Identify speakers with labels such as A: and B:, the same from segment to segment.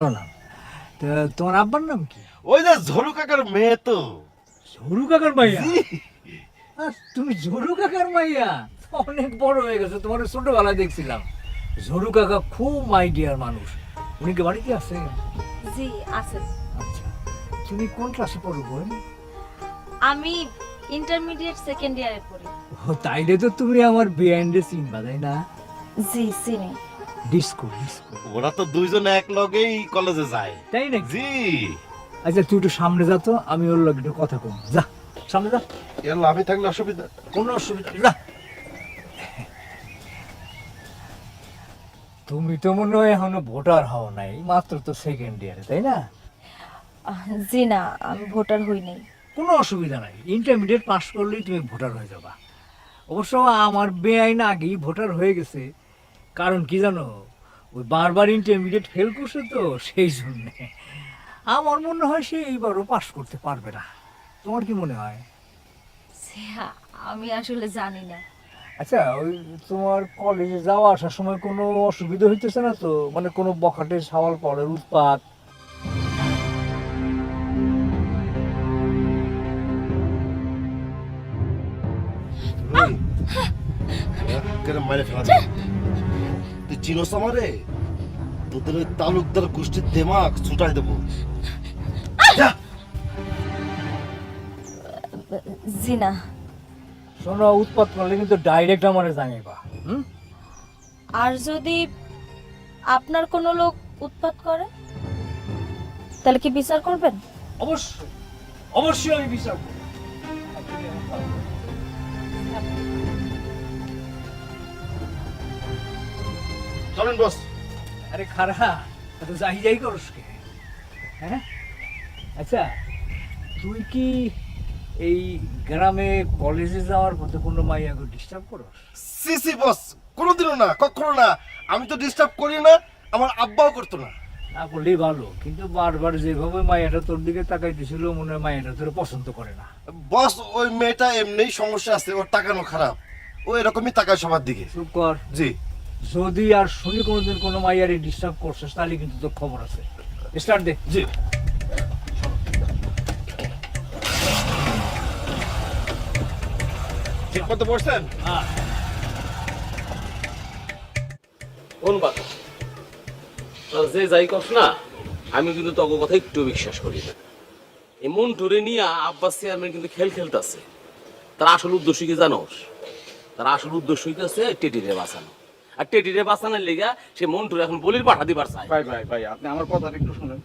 A: না তা তোমার আব্বার নাম কি?
B: ওই যে ঝরু কাকার মেয়ে তো।
A: ঝরু কাকার মাইয়া? আহ, তুমি ঝরু কাকার মাইয়া? অনেক বড় হয়ে গেছে তোমার ছোটবেলায় দেখছিলাম। ঝরু কাকা খুব মাইডিয়ার মানুষ। উনি কি বাড়িতে আছে?
C: জি আছেন
A: আচ্ছা তুমি কোন ক্লাসে পড়ো বোন
C: আমি ইন্টারমিডিয়েট সেকেন্ড ইয়ারে পড়ি।
A: ও তাইলে তো তুমি আমার বিহাইন্ডে চিনবা তাই না?
C: জি চিনি
A: ডিস্কো ডিস্কো
B: ওরা তো দুইজন এক লগেই কলেজে যায়।
A: তাই নাকি?
B: জি।
A: আচ্ছা তুই একটু সামনে যা তো আমি ওর লগে একটু কথা কম যা সামনে যা।
B: এলা আমি থাকলে অসুবিধা
A: কোনো অসুবিধা নেই যা। তুমি তো মনে হয় এখনও ভোটার হও নাই মাত্র তো সেকেন্ড ইয়ারে তাই না?
C: জি না আমি ভোটার হই নাই।
A: কোনো অসুবিধা নাই ইন্টারমিডিয়েট পাস করলেই তুমি ভোটার হয়ে যাবা। অবশ্য আমার বেআইন আগেই ভোটার হয়ে গেছে। কারণ কি জানো? ওই বারবার ইন্টারমিডিয়েট ফেল করছে তো সেই জন্যে। আমার মনে হয় সে এইবারও পাস করতে পারবে না। তোমার কি মনে হয়?
C: আমি আসলে জানি না।
A: আচ্ছা ওই তোমার কলেজে যাওয়া আসার সময় কোনো অসুবিধা হইতেছে না তো? মানে কোনো বখাটে সাওয়াল পড়ের উৎপাত?
B: কেন ফেলা চিনোস আমারে তোদের ওই তালুকদার গোষ্ঠীর দেমাক ছুটাই দেবো। যা।
C: জি না
A: শোনো উৎপাত করলে কিন্তু ডাইরেক্ট আমার জানাইবা হুম?
C: আর যদি আপনার কোনো লোক উৎপাত করে তাহলে কি বিচার করবেন?
A: অবশ্যই। অবশ্যই আমি বিচার করব।
B: চলেন বস।
A: আরে খারা তো যাই যাই করস কে? হ্যাঁ? আচ্ছা তুই কি এই গ্রামে কলেজে যাওয়ার পথে কোনো মাইয়াকে ডিস্টার্ব করস?
B: সি সি বস কোনোদিনও না কখনো না। আমি তো ডিস্টার্ব করি না আমার আব্বাও করতো না।
A: না করলেই ভালো কিন্তু বারবার যেভাবে মাইয়াটা তোর দিকে তাকাই তাকাইতেছিল মনে হয় মাইয়াটা তোর পছন্দ করে না।
B: বস ওই মেয়েটা এমনিই সমস্যা আছে ওর তাকানো খারাপ। ও এরকমই তাকায় সবার দিকে।
A: চুপ কর।
B: জি।
A: যদি আর শুনি কোনোদিন কোনো মাইয়ারে ডিস্টার্ব করছিস তাহলে কিন্তু তোর খবর আছে। স্টার্ট দে।
B: জি। ঠিক মতো বসছেন
A: হ্যাঁ
D: যে যাই কস না আমি কিন্তু তক কথা একটু বিশ্বাস করি না। এই মন টুরে নিয়ে আব্বাস চেয়ারম্যান কিন্তু খেল খেলতেছে। তার আসল উদ্দেশ্য কি জানোস? তার আসল উদ্দেশ্য হইতেছে টেটিরে বাঁচানো। আর টেটিরে বাঁচানোর লেগা সে মন টুরে এখন বলির পাঠা দিবার চায়।
E: ভাই ভাই ভাই আপনি আমার কথাটা একটু শুনেন।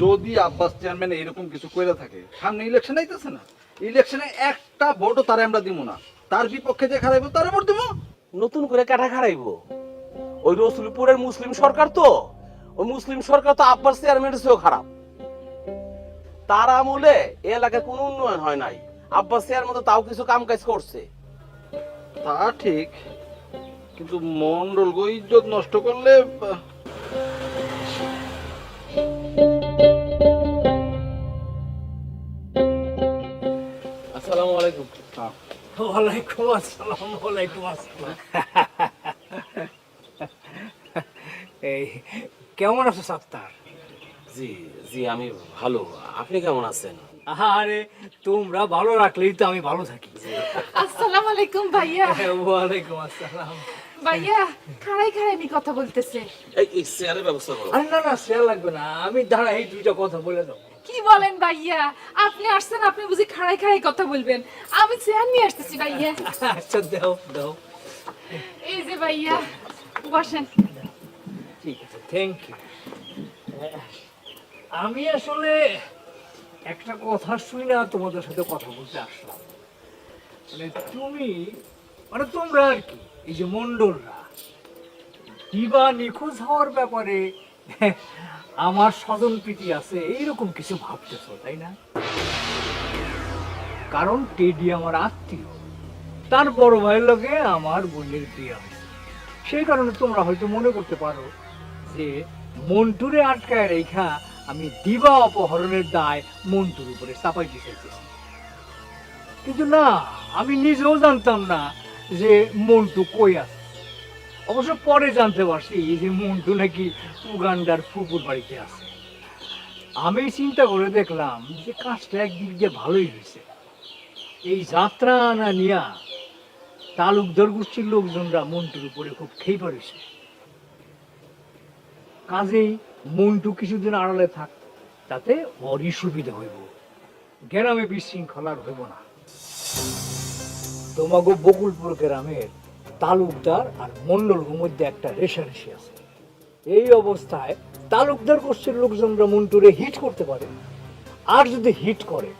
E: যদি আব্বাস চেয়ারম্যান এরকম কিছু কইরা থাকে সামনে ইলেকশন আইতেছে না। ইলেকশনে একটা ভোটও তারে আমরা দিব না। তার বিপক্ষে যে খারাইব তারে ভোট দিব
D: নতুন করে ওই রসুলপুরের মুসলিম সরকার তো ওই মুসলিম সরকার তো আব্বাস চেয়ারম্যানের চেয়েও খারাপ। তার আমলে এ এলাকায় কোনো উন্নয়ন হয় নাই। আব্বাস চেয়ারম্যান তো তাও কিছু কাম কাজ করছে।
E: তা ঠিক কিন্তু মন্ডল গো ইজ্জত নষ্ট করলে
D: আসসালামু আলাইকুম
A: ওয়ালাইকুম আসসালাম ওয়ালাইকুম আসসালাম। এই কেমন আছো সাত্তার
D: জি জি আমি ভালো। আপনি কেমন আছেন?
A: আরে তোমরা ভালো রাখলেই তো আমি ভালো থাকি।
F: আসসালামু আলাইকুম ভাইয়া।
A: ওয়ালাইকুম আসসালাম।
F: ভাইয়া খাড়াই খাড়াই নি কথা বলতেছে।
D: এই চেয়ারের ব্যবস্থা করো।
A: আরে না না সে লাগবে না। আমি দাঁড়া এই দুইটা কথা বলে দাও
F: কি বলেন ভাইয়া? আপনি আসছেন আপনি বুঝি খাড়াই খাড়াই কথা বলবেন। আমি চেয়ার নিয়ে আসতেছি ভাইয়া।
A: আচ্ছা দাও দাও।
F: এই যে ভাইয়া বসেন।
A: ঠিক আছে থ্যাংক ইউ আমি আসলে একটা কথা শুনি না তোমাদের সাথে কথা বলতে আসলাম। মানে তুমি মানে তোমরা আর কি, এই যে মন্ডলরা দিবা নিখোঁজ হওয়ার ব্যাপারে আমার স্বজন প্রীতি আছে, এইরকম কিছু ভাবতেছ, তাই না? কারণ টেডি আমার আত্মীয়, তার বড় ভাইয়ের লগে আমার বোনের বিয়ে সেই কারণে তোমরা হয়তো মনে করতে পারো যে মন্টুরে আটকায় রেখা আমি দিবা অপহরণের দায় মন্টুর উপরে চাপাই দিতে। কিন্তু না, আমি নিজেও জানতাম না যে মন্টু কই আছে? অবশ্য পরে জানতে পারছি যে মন্টু নাকি উগান্ডার ফুপুর বাড়িতে আছে। আমি চিন্তা করে দেখলাম যে কাজটা একদিক দিয়ে ভালোই হয়েছে। এই যাত্রা আনা নিয়া তালুকদার গোষ্ঠীর লোকজনরা মন্টুর উপরে খুব খেয়ে পড়েছে কাজেই মন্টু কিছুদিন আড়ালে থাক, তাতে ওরই সুবিধা হইব। গ্রামে বিশৃঙ্খলার হইব না। তোমাকে বকুলপুর গ্রামের তালুকদার আর মন্ডলগুর মধ্যে একটা রেশারেশি আছে। এই অবস্থায় তালুকদার গোষ্ঠীর লোকজনরা মন্টুরে হিট করতে পারে। আর যদি হিট করে